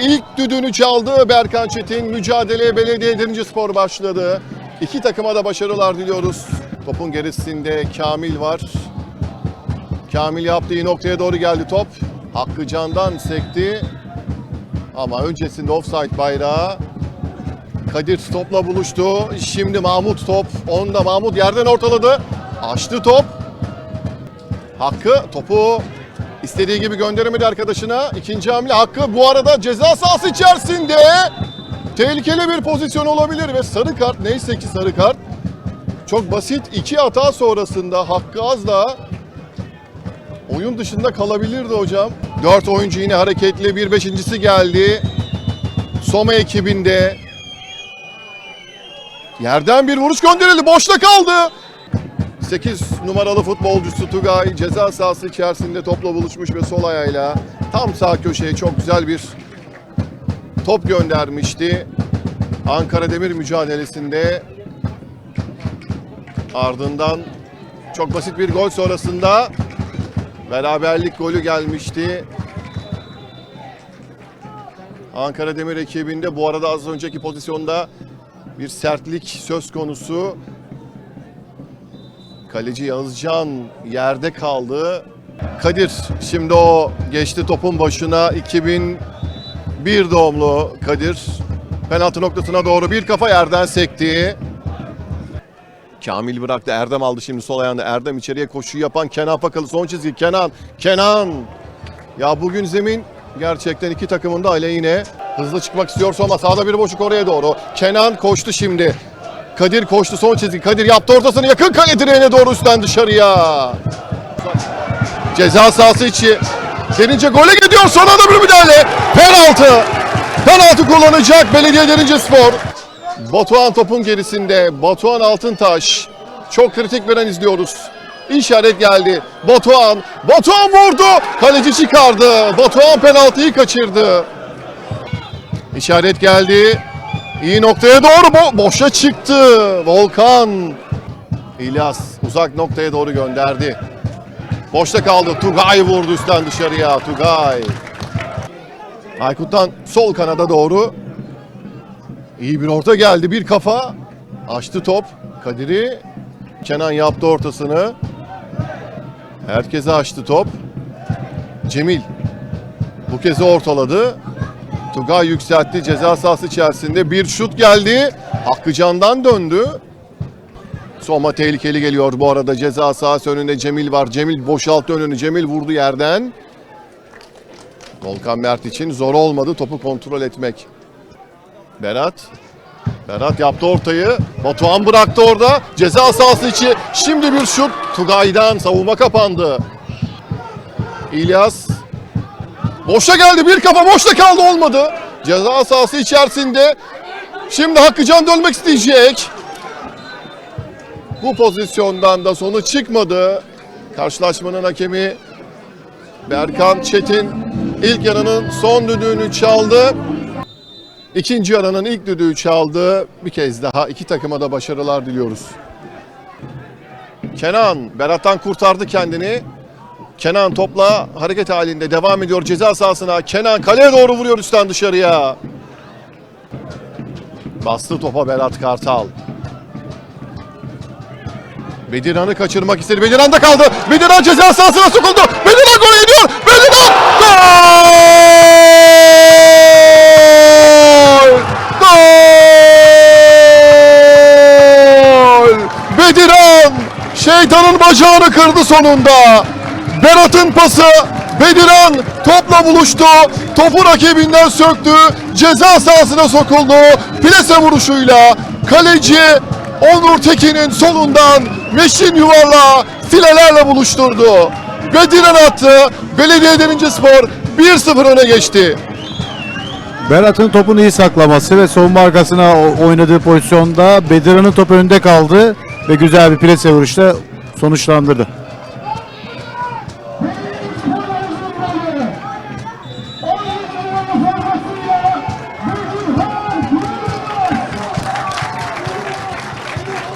ilk düdüğünü çaldı Berkan Çetin. Mücadeleye Belediye Derince Spor başladı. İki takıma da başarılar diliyoruz. Topun gerisinde Kamil var. Kamil yaptığı iyi noktaya doğru geldi top. Hakkı Can'dan sekti. Ama öncesinde offside bayrağı. Kadir topla buluştu. Şimdi Mahmut top. Onu da Mahmut yerden ortaladı. Açtı top. Hakkı topu istediği gibi gönderemedi arkadaşına. İkinci hamle Hakkı bu arada ceza sahası içerisinde tehlikeli bir pozisyon olabilir ve sarı kart neyse ki sarı kart. Çok basit iki hata sonrasında Hakkı az daha oyun dışında kalabilirdi hocam. Dört oyuncu yine hareketli. Bir beşincisi geldi. Soma ekibinde. Yerden bir vuruş gönderildi. Boşta kaldı. 8 numaralı futbolcusu Tugay ceza sahası içerisinde topla buluşmuş ve sol ayağıyla tam sağ köşeye çok güzel bir top göndermişti. Ankara Demir mücadelesinde ardından çok basit bir gol sonrasında beraberlik golü gelmişti. Ankara Demir ekibinde bu arada az önceki pozisyonda bir sertlik söz konusu. Kaleci Yağızcan yerde kaldı. Kadir şimdi o geçti topun başına 2001 doğumlu Kadir. Penaltı noktasına doğru bir kafa yerden sekti. Kamil bıraktı. Erdem aldı şimdi sol ayağında. Erdem içeriye koşu yapan Kenan Pakalı son çizgi. Kenan, Kenan. Ya bugün zemin gerçekten iki takımın da aleyhine. Hızlı çıkmak istiyor Soma. Sağda bir boşluk oraya doğru. Kenan koştu şimdi. Kadir koştu son çizgi. Kadir yaptı ortasını yakın kale direğine doğru üstten dışarıya. Ceza sahası içi. Derince gole gidiyor. Son anda bir müdahale. Penaltı. Penaltı kullanacak Belediye Derince Spor. Batuhan topun gerisinde. Batuhan Altıntaş. Çok kritik bir an izliyoruz. İşaret geldi. Batuhan. Batuhan vurdu. Kaleci çıkardı. Batuhan penaltıyı kaçırdı. İşaret geldi. İyi noktaya doğru bo- boşa çıktı. Volkan. İlyas uzak noktaya doğru gönderdi. Boşta kaldı. Tugay vurdu üstten dışarıya. Tugay. Aykut'tan sol kanada doğru. İyi bir orta geldi. Bir kafa. Açtı top. Kadir'i. Kenan yaptı ortasını. Herkese açtı top. Cemil. Bu kez ortaladı. Tugay yükseltti. Ceza sahası içerisinde bir şut geldi. Hakkı Can'dan döndü. Soma tehlikeli geliyor bu arada. Ceza sahası önünde Cemil var. Cemil boşalttı önünü. Cemil vurdu yerden. Volkan Mert için zor olmadı topu kontrol etmek. Berat. Berat yaptı ortayı. Batuhan bıraktı orada. Ceza sahası içi. Şimdi bir şut. Tugay'dan savunma kapandı. İlyas. Boşa geldi. Bir kafa boşta kaldı olmadı. Ceza sahası içerisinde. Şimdi Hakkıcan dönmek isteyecek. Bu pozisyondan da sonu çıkmadı. Karşılaşmanın hakemi Berkan Çetin ilk yarının son düdüğünü çaldı. İkinci yarının ilk düdüğü çaldı. Bir kez daha iki takıma da başarılar diliyoruz. Kenan Berat'tan kurtardı kendini. Kenan topla hareket halinde devam ediyor ceza sahasına. Kenan kaleye doğru vuruyor üstten dışarıya. Bastı topa Berat Kartal. Bedirhan'ı kaçırmak istedi. Bedirhan da kaldı. Bedirhan ceza sahasına sokuldu. Bedirhan gol ediyor. Bedirhan gol! Gol! Bedirhan şeytanın bacağını kırdı sonunda. Berat'ın pası Bedirhan topla buluştu. Topu rakibinden söktü. Ceza sahasına sokuldu. Plase vuruşuyla kaleci Onur Tekin'in solundan meşin yuvarlağı filelerle buluşturdu. Bedirhan attı. Belediye Derince Spor 1-0 öne geçti. Berat'ın topunu iyi saklaması ve savunma arkasına oynadığı pozisyonda Bedirhan'ın top önünde kaldı ve güzel bir plase vuruşla sonuçlandırdı.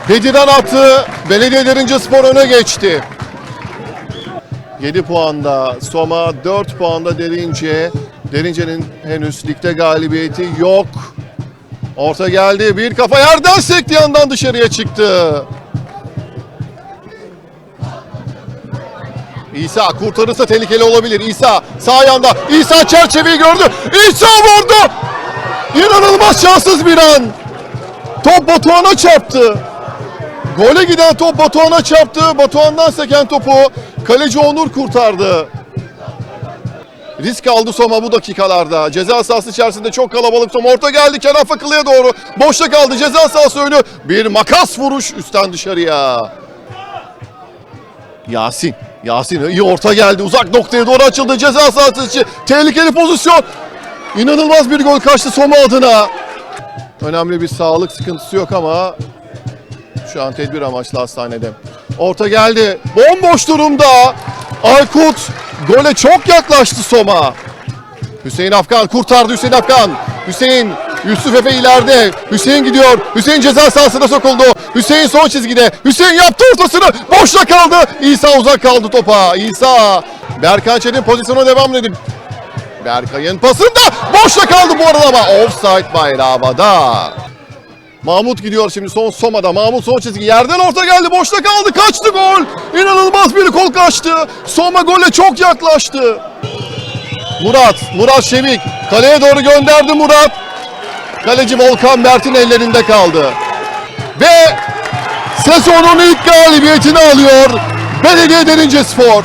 Bedirhan attı. Belediye Derince Spor öne geçti. 7 puanda Soma, 4 puanda Derince. Derince'nin henüz ligde galibiyeti yok. Orta geldi. Bir kafa yerden sekti yandan dışarıya çıktı. İsa kurtarırsa tehlikeli olabilir. İsa sağ yanda. İsa çerçeveyi gördü. İsa vurdu. İnanılmaz şanssız bir an. Top Batuhan'a çarptı. Gole giden top Batuhan'a çarptı. Batuhan'dan seken topu kaleci Onur kurtardı. Risk aldı Soma bu dakikalarda. Ceza sahası içerisinde çok kalabalık Soma. Orta geldi Kenan Fakılı'ya doğru. Boşta kaldı ceza sahası önü. Bir makas vuruş üstten dışarıya. Yasin. Yasin iyi orta geldi. Uzak noktaya doğru açıldı ceza sahası içi. Tehlikeli pozisyon. İnanılmaz bir gol kaçtı Soma adına. Önemli bir sağlık sıkıntısı yok ama şu an tedbir amaçlı hastanede. Orta geldi. Bomboş durumda. Aykut gole çok yaklaştı Soma. Hüseyin Afgan kurtardı Hüseyin Afgan. Hüseyin Yusuf Efe ileride. Hüseyin gidiyor. Hüseyin ceza sahasına sokuldu. Hüseyin son çizgide. Hüseyin yaptı ortasını. Boşta kaldı. İsa uzak kaldı topa. İsa. Berkan Çetin pozisyona devam edip. Berkay'ın pasında boşta kaldı bu arada ama offside bayrağı havada. Mahmut gidiyor şimdi son Soma'da. Mahmut son çizgi. Yerden orta geldi. Boşta kaldı. Kaçtı gol. İnanılmaz bir gol kaçtı. Soma gole çok yaklaştı. Murat. Murat Şevik. Kaleye doğru gönderdi Murat. Kaleci Volkan Mert'in ellerinde kaldı. Ve sezonun ilk galibiyetini alıyor. Belediye Derince Spor.